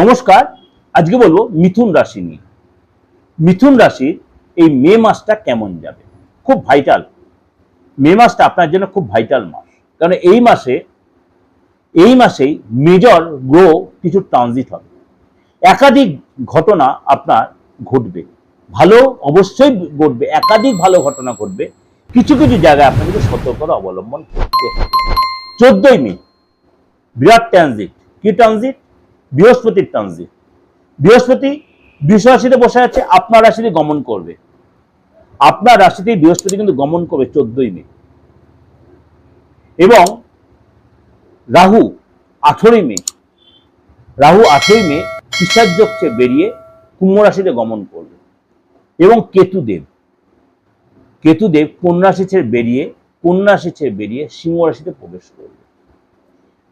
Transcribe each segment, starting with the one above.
নমস্কার, আজকে বলব মিথুন রাশি নিয়ে। মিথুন রাশির এই মে মাসটা কেমন যাবে? খুব ভাইটাল মে মাসটা আপনার জন্য খুব ভাইটাল মাস। কারণ এই মাসে, এই মাসেই মেজর গ্রো কিছু ট্রানজিট হবে। একাধিক ঘটনা আপনার ঘটবে। ভালো অবশ্যই ঘটবে। একাধিক ভালো ঘটনা ঘটবে। কিছু কিছু জায়গায় আপনাকে সতর্কতা অবলম্বন করতে হবে। চোদ্দই মে, বিরাট ট্রানজিট কি ট্রানজিট বৃহস্পতির ট্রানজিট বৃহস্পতি বৃষ রাশিতে বসে আছে, আপনার রাশিতে গমন করবে। আপনার রাশিতে বৃহস্পতি কিন্তু গমন করবে চোদ্দই মে। এবং রাহু আঠেরোই মে, রাহু আঠেরোই মে পিসার্যোগ বেরিয়ে কুম্ভ রাশিতে গমন করবে। এবং কেতুদেব কেতুদেব কন্যা ছেড়ে বেরিয়ে কন্যা রাশি ছেড়ে বেরিয়ে সিংহ রাশিতে প্রবেশ করবে।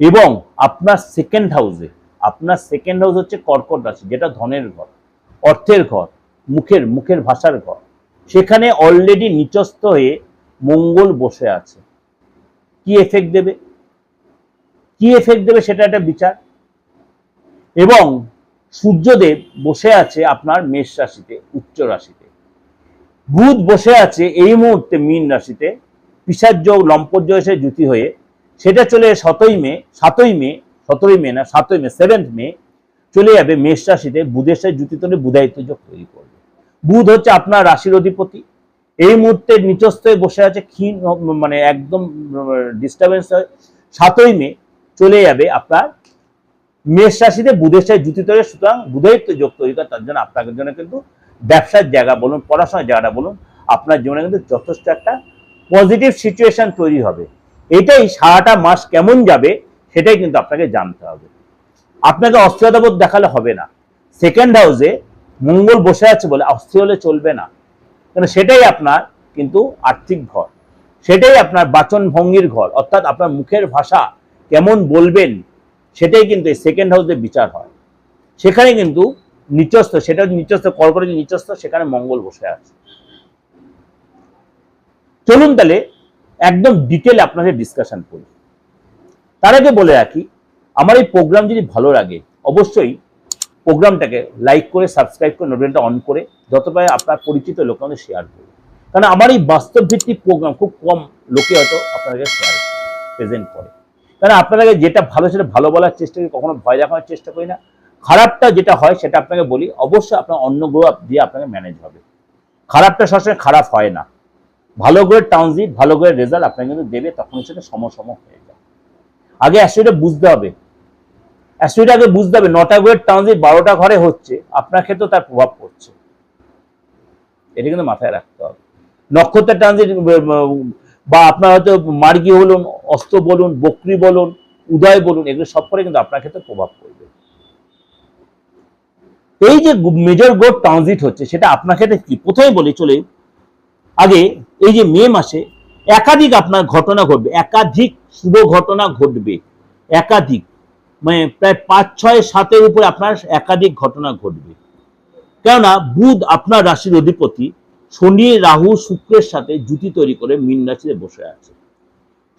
এবং আপনার সেকেন্ড হাউসে আপনার সেকেন্ড হাউস হচ্ছে কর্কট রাশি, যেটা ধনের ঘর, অর্থের ঘর, মুখের মুখের ভাষার ঘর। সেখানে অলরেডি নিচস্থ হয়ে মঙ্গল বসে আছে। কি এফেক্ট দেবে? কি এফেক্ট দেবে সেটা একটা বিচার। এবং সূর্যদেব বসে আছে আপনার মেষ রাশিতে, উচ্চ রাশিতে। বুধ বসে আছে এই মুহূর্তে মীন রাশিতে। পিসার্য লম্পর্য এসে জুতি হয়ে, সেটা চলে সতই মে, সাতই মে সতেরোই মে না, সাতই মে সেভেন্থ মে চলে যাবে মেষ রাশিতে, বুধের সাথে জুতি তলে বুধায়িত্ব যোগ তৈরি করবে। বুধ হচ্ছে আপনার রাশির অধিপতি। এই মুহূর্তে নিচস্থ বসে আছে, ক্ষীণ মানে একদম ডিস্টারবেন্স সাতই মে চলে যাবে আপনার মেষ রাশিতে, বুধের সাথে জুতি তৈরি সুতরাং বুধায়িত্ব যোগ তৈরি করে, তার জন্য আপনাদের জন্য কিন্তু ব্যবসার জায়গা বলুন, পড়াশোনার জায়গাটা বলুন, আপনার জীবনে কিন্তু যথেষ্ট একটা পজিটিভ সিচুয়েশন তৈরি হবে। এটাই সারাটা মাস কেমন যাবে সেটাই কিন্তু আপনাকে জানতে হবে। আপনাকে অস্থিরতাবোধ দেখালে হবে না। সেকেন্ড হাউসে মঙ্গল বসে আছে বলে অস্থির হলে চলবে না। কেন সেটাই আপনার কিন্তু আর্থিক ঘর। সেটাই আপনার বাচন ভঙ্গির ঘর। অর্থাৎ আপনার মুখের ভাষা কেমন বলবেন, সেটাই কিন্তু এই সেকেন্ড হাউসে বিচার হয়। সেখানে কিন্তু নিচস্থ, সেটা নিচস্থ কর্কটের নিচস্থ, সেখানে মঙ্গল বসে আছে। চলুন তাহলে একদম ডিটেল আপনাদের ডিসকাশন করি। তার আগে বলে রাখি, আমার এই প্রোগ্রাম যদি ভালো লাগে, অবশ্যই প্রোগ্রামটাকে লাইক করে সাবস্ক্রাইব করে নোটিফিকেশনটা অন করে যত পারে আপনার পরিচিত মধ্যে শেয়ার করুন। কারণ আমার এই বাস্তব ভিত্তিক প্রোগ্রাম খুব কম লোকে হয়তো আপনাদেরকে শেয়ার প্রেজেন্ট করে। কারণ আপনাদেরকে যেটা ভালো সেটা ভালো বলার চেষ্টা করি, কখনো ভয় দেখানোর চেষ্টা করি না। খারাপটা যেটা হয় সেটা আপনাকে বলি, অবশ্যই আপনার অন্য গ্রহ দিয়ে আপনাকে ম্যানেজ হবে। খারাপটা সবসময় খারাপ হয় না। ভালো গ্রহের ট্রানজিট ভালো গ্রহের রেজাল্ট আপনাকে কিন্তু দেবে, তখন সেটা সমসম হয়ে আগে অ্যাস্ট্রোইডটা বুঝতে হবে। অ্যাস্ট্রোইড আগে বুঝতে হবে, নটা গ্রহের ট্রানজিট বারোটা ঘরে হচ্ছে, আপনার ক্ষেত্রে তার প্রভাব পড়ছে। এটা কিন্তু মাথায় রাখতে হবে। নক্ষত্রের ট্রানজিট বা আপনার হয়তো মার্গী বলুন, অস্ত বলুন, বকরি বলুন, উদয় বলুন, এগুলো সব করে কিন্তু আপনার ক্ষেত্রে প্রভাব পড়বে। এই যে মেজর গোড ট্রানজিট হচ্ছে, সেটা আপনার ক্ষেত্রে কি? প্রথমে বলি চলে আগে এই যে মে মাসে একাধিক আপনার ঘটনা ঘটবে, একাধিক শুভ ঘটনা ঘটবে, একাধিক। মানে প্রায় পাঁচ, ছয়, সাতের উপরে আপনার একাধিক ঘটনা ঘটবে। কেননা বুধ আপনার রাশির অধিপতি, শনি, রাহু, শুক্রের সাথে জুতি তৈরি করে মীন রাশিতে বসে আছে।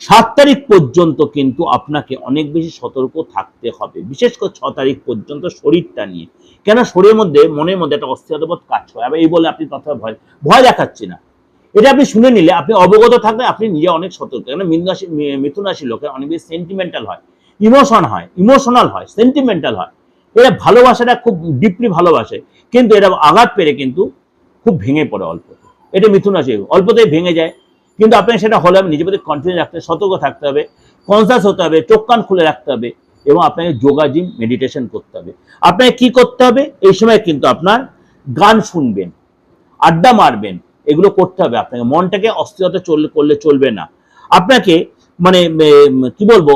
সাত তারিখ পর্যন্ত কিন্তু আপনাকে অনেক বেশি সতর্ক থাকতে হবে। বিশেষ করে ছ তারিখ পর্যন্ত শরীরটা নিয়ে। কেন শরীরের মধ্যে মনের মধ্যে একটা অস্থিরতাবোধ কাজ আবার এই বলে আপনি তথা ভয় ভয় দেখাচ্ছি না। এটা আপনি শুনে নিলে, আপনি অবগত থাকবেন, আপনি নিজে অনেক সতর্ক। কেন মীন রাশি মিথুন রাশি লোকের অনেক বেশি সেন্টিমেন্টাল হয়। ইমোশন হয় ইমোশনাল হয় সেন্টিমেন্টাল হয়। এরা ভালোবাসাটা খুব ডিপলি ভালোবাসে, কিন্তু এরা আঘাত পেরে কিন্তু খুব ভেঙে পড়ে অল্পতে। এটা মিথুন রাশি, অল্পতেই ভেঙে যায়। কিন্তু আপনাকে সেটা হলে নিজের প্রতি কন্টিনিউ রাখতে সতর্ক থাকতে হবে কনসাস হতে হবে, চোখ কান খুলে রাখতে হবে এবং আপনাকে যোগা জিম মেডিটেশন করতে হবে। আপনাকে কি করতে হবে? এই সময় কিন্তু আপনার গান শুনবেন, আড্ডা মারবেন এগুলো করতে হবে আপনাকে। মনটাকে অস্থিরতা চললে করলে চলবে না। আপনাকে মানে কি বলব,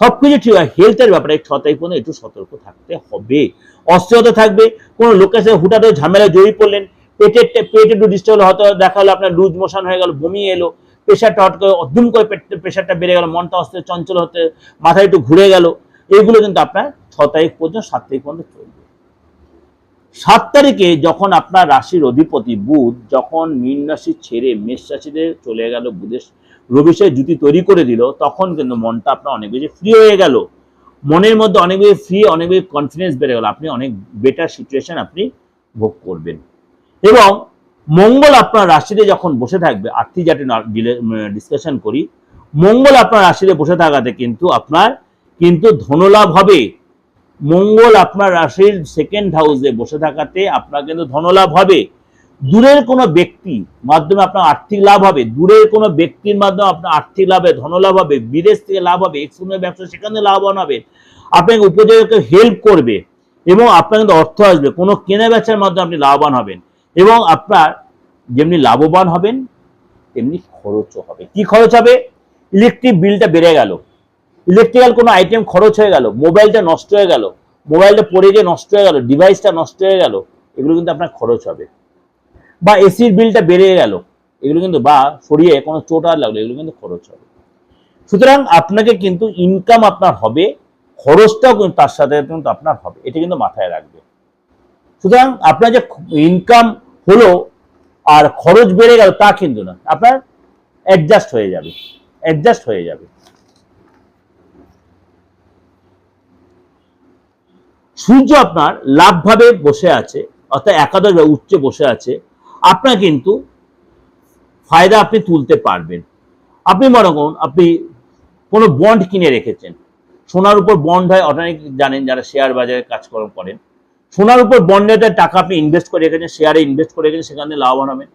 সবকিছু ঠিক হয়। হেলথের ব্যাপারে ছ তারিখ পর্যন্ত একটু সতর্ক থাকতে হবে। অস্থিরতা থাকবে, কোনো লোকের সাথে হুটাতে ঝামেলায় জড়িয়ে পড়লেন, পেটের পেটে একটু ডিস্টার্ব হয়তো দেখা হলো আপনার লুজ মোশন হয়ে গেল, বমি এলো প্রেশারটা হট করে অদ্যুম করে প্রেশারটা বেড়ে গেল, মনটা অস্থির, চঞ্চল হতে মাথায় একটু ঘুরে গেল, এগুলো কিন্তু আপনার ছ তারিখ পর্যন্ত, সাত তারিখ পর্যন্ত চলবে। সাত তারিখে যখন আপনার রাশির অধিপতি বুধ, যখন মীন রাশি ছেড়ে মেষ রাশিতে চলে গেল, বুধের রবিশে জুতি তৈরি করে দিল, তখন কিন্তু মনটা আপনার অনেক বেশি ফ্রি হয়ে গেল। মনের মধ্যে অনেক বেশি ফ্রি অনেক বেশি কনফিডেন্স বেড়ে গেল। আপনি অনেক বেটার সিচুয়েশন আপনি ভোগ করবেন। এবং মঙ্গল আপনার রাশিতে যখন বসে থাকবে, আর্থিক যাতে ডিসকাশন করি, মঙ্গল আপনার রাশিতে বসে থাকাতে কিন্তু আপনার কিন্তু ধনলাভ হবে। মঙ্গল আপনার রাশির সেকেন্ড হাউসে বসে থাকাতে আপনার কিন্তু ধনলাভ হবে। দূরের কোনো ব্যক্তি মাধ্যমে আপনার আর্থিক লাভ হবে। দূরের কোনো ব্যক্তির মাধ্যমে আপনার আর্থিক লাভে ধনলাভ হবে। বিদেশ থেকে লাভ হবে। এক্সপোর্টের ব্যবসা সেখানে লাভবান হবে। আপনাকে উপযোগকে হেল্প করবে এবং আপনার কিন্তু অর্থ আসবে। কোনো কেনা বেচার মাধ্যমে আপনি লাভবান হবেন এবং আপনার যেমনি লাভবান হবেন, তেমনি খরচও হবে। কি খরচ হবে? ইলেকট্রিক বিলটা বেড়ে গেল। ইলেকট্রিক্যাল কোনো আইটেম খরচ হয়ে গেল, মোবাইলটা নষ্ট হয়ে গেল, মোবাইলটা পড়ে গিয়ে নষ্ট হয়ে গেল, ডিভাইসটা নষ্ট হয়ে গেল, এগুলো কিন্তু আপনার খরচ হবে। বা এসির বিলটা বেড়ে গেল, এগুলো কিন্তু বা সরিয়ে কোনো চোট আর লাগল, এগুলো কিন্তু খরচ হবে। সুতরাং আপনাকে কিন্তু ইনকাম আপনার হবে, খরচটাও কিন্তু তার সাথে কিন্তু আপনার হবে, এটা কিন্তু মাথায় রাখবে। সুতরাং আপনার যে ইনকাম হলো আর খরচ বেড়ে গেল তা কিন্তু না, আপনার অ্যাডজাস্ট হয়ে যাবে অ্যাডজাস্ট হয়ে যাবে। সূর্য আপনার লাভভাবে বসে আছে, অর্থাৎ একাদশ বা উচ্চে বসে আছে, আপনার কিন্তু ফায়দা আপনি তুলতে পারবেন। আপনি মনে করুন, আপনি কোনো বন্ড কিনে রেখেছেন। সোনার উপর বন্ড হয়, অনেক জানেন যারা শেয়ার বাজারে কাজকর্ম করেন। সোনার উপর বন্ডেতে টাকা আপনি ইনভেস্ট করে রেখেছেন শেয়ারে ইনভেস্ট করে রেখেছেন, সেখানে লাভবান হবেন।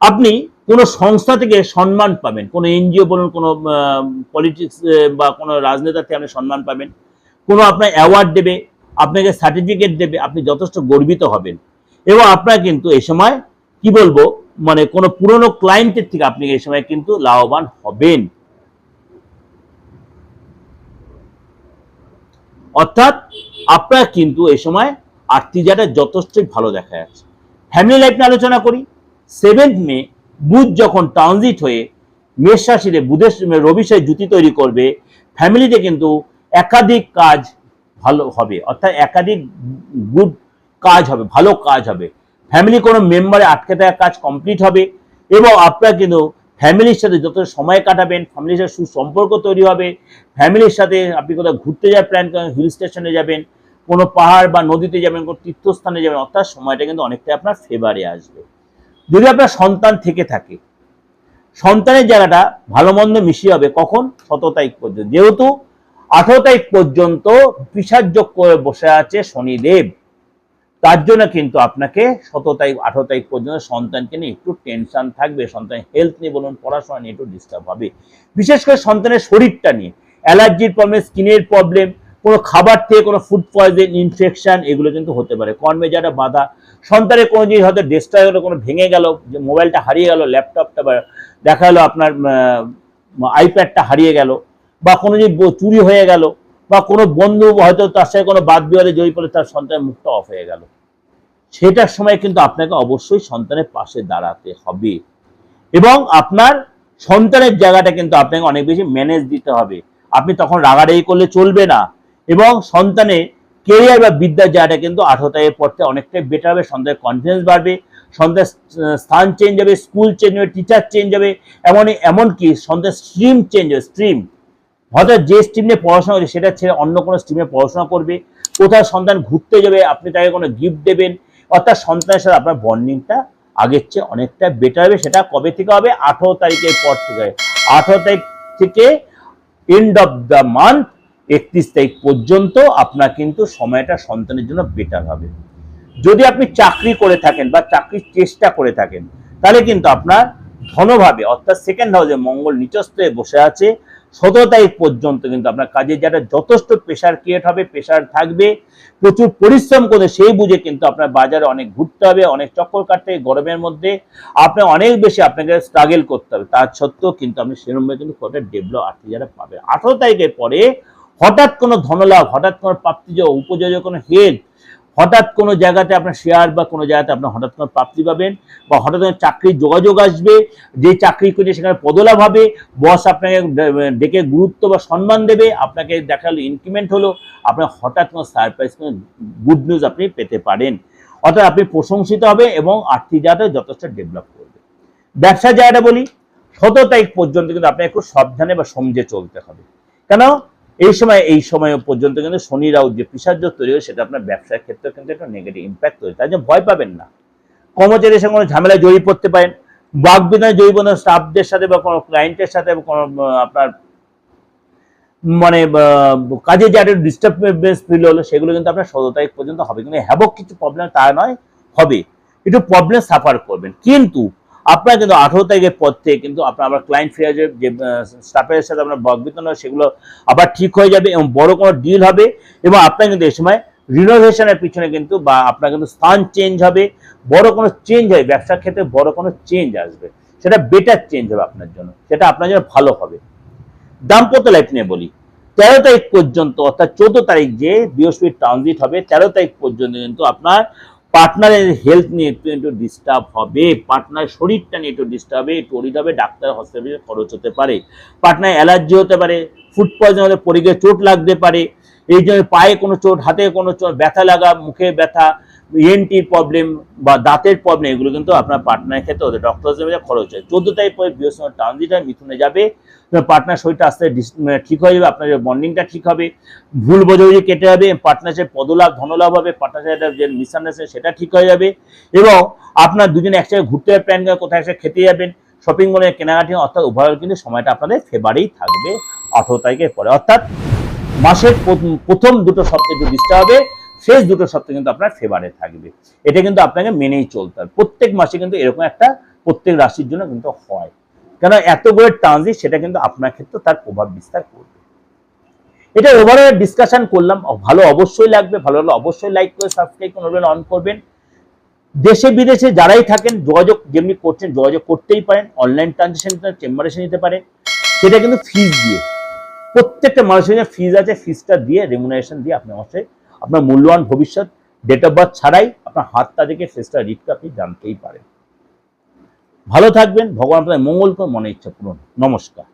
আপনি কোনো সংস্থা থেকে সম্মান পাবেন, কোনো এনজিও বলুন, কোনো পলিটিক্স বা কোনো রাজনেতা থেকে আপনি সম্মান পাবেন। কোনো আপনার অ্যাওয়ার্ড দেবে আপনাকে সার্টিফিকেট দেবে, আপনি যথেষ্ট গর্বিত হবেন। এবং আপনার কিন্তু এই সময়, কি বলব মানে কোনো পুরনো ক্লায়েন্টের থেকে আপনি এই সময় কিন্তু লাভবান হবেন। অর্থাৎ আপনার কিন্তু এই সময় আর্থিক জায়গাটা যথেষ্টই ভালো দেখা যাচ্ছে। ফ্যামিলি লাইফ নিয়ে আলোচনা করি। সেভেন্থ মে, বুধ যখন ট্রানজিট হয়ে মেষ রাশিতে বুধের রবি সাথে জুতি তৈরি করবে ফ্যামিলিতে কিন্তু একাধিক কাজ ভালো হবে, অর্থাৎ একাধিক গুড কাজ হবে, ভালো কাজ হবে। ফ্যামিলি কোনো মেম্বারে আটকে থাকা কাজ কমপ্লিট হবে এবং আপনার কিন্তু ফ্যামিলির সাথে যত সময় কাটাবেন ফ্যামিলির সাথে সুসম্পর্ক তৈরি হবে ফ্যামিলির সাথে আপনি কোথাও ঘুরতে যাওয়ার প্ল্যান করেন হিল স্টেশনে যাবেন, কোনো পাহাড় বা নদীতে যাবেন, কোনো তীর্থস্থানে যাবেন, অর্থাৎ সময়টা কিন্তু অনেকটাই আপনার ফেভারে আসবে। যদি আপনার সন্তান থেকে থাকে, সন্তানের জায়গাটা ভালো মন্দ মিশিয়ে হবে কখন? শত তারিখ পর্যন্ত। যেহেতু আঠারো তারিখ পর্যন্ত পিসার্যোগ করে বসে আছে শনিদেব। তার জন্য কিন্তু আপনাকে শত তারিখ, আঠারো তারিখ পর্যন্ত সন্তানকে নিয়ে একটু টেনশন থাকবে, সন্তানের হেলথ নিয়ে বলুন, পড়াশোনা নিয়ে একটু ডিস্টার্ব হবে। বিশেষ করে সন্তানের শরীরটা নিয়ে অ্যালার্জির প্রবলেম স্কিনের প্রবলেম কোনো খাবার থেকে কোনো ফুড পয়জন ইনফেকশন এগুলো কিন্তু হতে পারে। কর্মে যারা বাধা, সন্তানের কোনো জিনিস হয়তো ডেস্কটা হলো, কোনো ভেঙে গেল, যে মোবাইলটা হারিয়ে গেল ল্যাপটপটা দেখা গেলো আপনার আইপ্যাডটা হারিয়ে গেল বা কোনো যে চুরি হয়ে গেল, বা কোনো বন্ধু হয়তো তার সাথে কোনো বাদ বিবাদে জড়িয়ে পড়ে, তার সন্তানের মুখটা অফ হয়ে গেল। সেটার সময় কিন্তু আপনাকে অবশ্যই সন্তানের পাশে দাঁড়াতে হবে। এবং আপনার সন্তানের জায়গাটা কিন্তু আপনাকে অনেক বেশি ম্যানেজ দিতে হবে। আপনি তখন রাগারাগি করলে চলবে না। এবং সন্তানের কেরিয়ার বা বিদ্যার জায়গাটা কিন্তু তারিখের পর অনেকটাই বেটার হবে। সন্তানের কনফিডেন্স বাড়বে। সন্তানের স্থান চেঞ্জ হবে স্কুল চেঞ্জ হবে টিচার চেঞ্জ হবে। এমন এমনকি সন্তানের স্ট্রিম চেঞ্জ হবে স্ট্রিম হয়তো যে স্ট্রিম নিয়ে পড়াশোনা করছে, সেটা ছেড়ে অন্য কোনো স্ট্রিমে পড়াশোনা করবে। কোথাও সন্তান ঘুরতে যাবে, আপনি তাকে কোনো গিফট দেবেন। অর্থাৎ সন্তানের সাথে আপনার বন্ডিংটা আগের চেয়ে অনেকটা বেটার হবে। সেটা কবে থেকে হবে? আঠেরো তারিখের পর থেকে। আঠেরো তারিখ থেকে এন্ড অফ দ্য মান্থ একত্রিশ তারিখ পর্যন্ত আপনার কিন্তু সময়টা সন্তানের জন্য বেটার হবে। যদি আপনি চাকরি করে থাকেন বা চাকরির চেষ্টা করে থাকেন, তাহলে কিন্তু আপনার ধনভাবে, অর্থাৎ সেকেন্ড হাউসে মঙ্গল নিচস্থ বসে আছে। সতেরো তারিখ পর্যন্ত কিন্তু আপনার কাজে যারা যথেষ্ট প্রেশার ক্রিয়েট হবে প্রেশার থাকবে, প্রচুর পরিশ্রম করে সেই বুঝে কিন্তু আপনার বাজারে অনেক ঘুরতে হবে, অনেক চক্কর কাটতে গরমের মধ্যে আপনার অনেক বেশি আপনাকে স্ট্রাগল করতে হবে। তার সত্ত্বেও কিন্তু আপনি সেরকমভাবে কিন্তু কটা ডেভেলপ আর্থিক যারা পাবেন। আঠারো তারিখের পরে হঠাৎ কোনো ধনলাভ, হঠাৎ কোনো প্রাপ্তি উপযোজক কোনো হেল্প হঠাৎ কোনো জায়গাতে আপনার শেয়ার বা কোনো জায়গাতে আপনার হঠাৎ কোনো প্রাপ্তি পাবেন বা হঠাৎ কোনো চাকরির যোগাযোগ আসবে, যে চাকরি করছে সেখানে পদলাভ হবে বস আপনাকে ডেকে গুরুত্ব বা সম্মান দেবে, আপনাকে দেখাল ইনক্রিমেন্ট হলো আপনার হঠাৎ কোনো সারপ্রাইজ কোনো গুড নিউজ আপনি পেতে পারেন। অর্থাৎ আপনি প্রশংসিত হবে এবং আর্থিক জায়গাটা যথেষ্ট ডেভেলপ করবে। ব্যবসা জায়গাটা বলি, সতেরো তারিখ পর্যন্ত কিন্তু আপনাকে একটু সাবধানে বা সমঝে চলতে হবে। কেন? এই সময় এই সময় পর্যন্ত কিন্তু শনি রাউ যে পিসার্য তৈরি হয় সেটা আপনার ব্যবসার ক্ষেত্রে কিন্তু একটা নেগেটিভ ইম্প্যাক্ট তৈরি তাই জন্য ভয় পাবেন না। কর্মচারীর সঙ্গে কোনো ঝামেলায় জড়িয়ে পড়তে পারেন। বাগবিধানে জড়িয়ে পড়তে স্টাফদের সাথে বা কোনো ক্লায়েন্টের সাথে কোনো, আপনার মানে কাজে যে একটা ডিস্টার্বেন্স ফিল হলো, সেগুলো কিন্তু আপনার ষোলো তারিখ পর্যন্ত হবে। কিন্তু হ্যাবক কিছু প্রবলেম তা নয়, হবে। একটু প্রবলেম সাফার করবেন। কিন্তু আপনার কিন্তু আঠারো তারিখের পর থেকে কিন্তু আপনার আবার ক্লায়েন্ট ফিরে যাবে যে স্টাফের সাথে আপনার বকবিতন সেগুলো আবার ঠিক হয়ে যাবে এবং বড় কোনো ডিল হবে এবং আপনার কিন্তু এই সময় রিনোভেশনের পিছনে কিন্তু বা আপনার কিন্তু স্থান চেঞ্জ হবে, বড় কোনো চেঞ্জ হবে, ব্যবসার ক্ষেত্রে বড় কোনো চেঞ্জ আসবে। সেটা বেটার চেঞ্জ হবে আপনার জন্য, সেটা আপনার জন্য ভালো হবে। দাম্পত্য লাইফ নিয়ে বলি, তেরো তারিখ পর্যন্ত অর্থাৎ চোদ্দ তারিখ যে বৃহস্পতি ট্রানজিট হবে, তেরো তারিখ পর্যন্ত কিন্তু আপনার পার্টনারের হেলথ নিয়ে একটু একটু ডিস্টার্ব হবে পার্টনার শরীরটা নিয়ে একটু ডিস্টার্ব হবে, একটু অরিট হবে, ডাক্তার হসপিটালে খরচ হতে পারে। পার্টনার অ্যালার্জি হতে পারে ফুড পয়জন হলে পরিগে চোট লাগতে পারে, এই জন্য পায়ে কোনো চোট, হাতে কোনো চোট, ব্যথা লাগা, মুখে ব্যথা ইএনটির প্রবলেম বা দাঁতের প্রবলেম এগুলো কিন্তু আপনার পার্টনারের ক্ষেত্রে ওদের ডক্টর খরচ হয়। চোদ্দ তারিখ পরে বৃহস্পতি ট্রানজিট মিথুনে যাবে। পার্টনার শরীরটা আস্তে মানে ঠিক হয়ে যাবে, আপনার বন্ডিংটা ঠিক হবে, ভুল বোঝাবুঝি কেটে যাবে পার্টনারশিপ পদলাভ, ধনলাভ হবে পার্টনারশিপ যে মিসআন্ডারস্ট্যান্ডিং সেটা ঠিক হয়ে যাবে এবং আপনার দুজনে একসাথে ঘুরতে যাবে প্ল্যান করে কোথায় একসাথে খেতে যাবেন শপিং মলে কেনাকাটি, অর্থাৎ উভয়ের কিন্তু সময়টা আপনাদের ফেভারেই থাকবে আঠেরো তারিখের পরে। অর্থাৎ মাসের প্রথম দুটো সপ্তাহে একটু ডিস্টার্ব হবে শেষ দুটো সপ্তাহে কিন্তু আপনার ফেভারে থাকবে। এটা কিন্তু আপনাকে মেনেই চলতে হবে। প্রত্যেক মাসে কিন্তু এরকম একটা প্রত্যেক রাশির জন্য কিন্তু হয়। কেন এতগুলো ট্রানজিট সেটা কিন্তু আপনার ক্ষেত্রে তার প্রভাব বিস্তার করবে। এটা ওভারঅল ডিসকাশন করলাম। ভালো অবশ্যই লাগবে। ভালো হলে অবশ্যই লাইক করে সাবস্ক্রাইব করবেন অন করবেন। দেশে বিদেশে যারাই থাকেন, যোগাযোগ যেমনি করছেন, যোগাযোগ করতেই পারেন। অনলাইন ট্রানজেকশন চেম্বারে এসে নিতে পারে। সেটা কিন্তু ফিজ দিয়ে। প্রত্যেকটা মানুষের যে ফিজ আছে। ফিজটা দিয়ে রেমুনারেশন দিয়ে আপনি অবশ্যই আপনার মূল্যবান ভবিষ্যৎ ডেট অফ বার্থ ছাড়াই আপনার হাতটা থেকে ফেসটা রিটকে আপনি জানতেই পারেন। ভালো থাকবেন, ভগবান আপনার মঙ্গল করে মনে ইচ্ছা পূরণ। নমস্কার।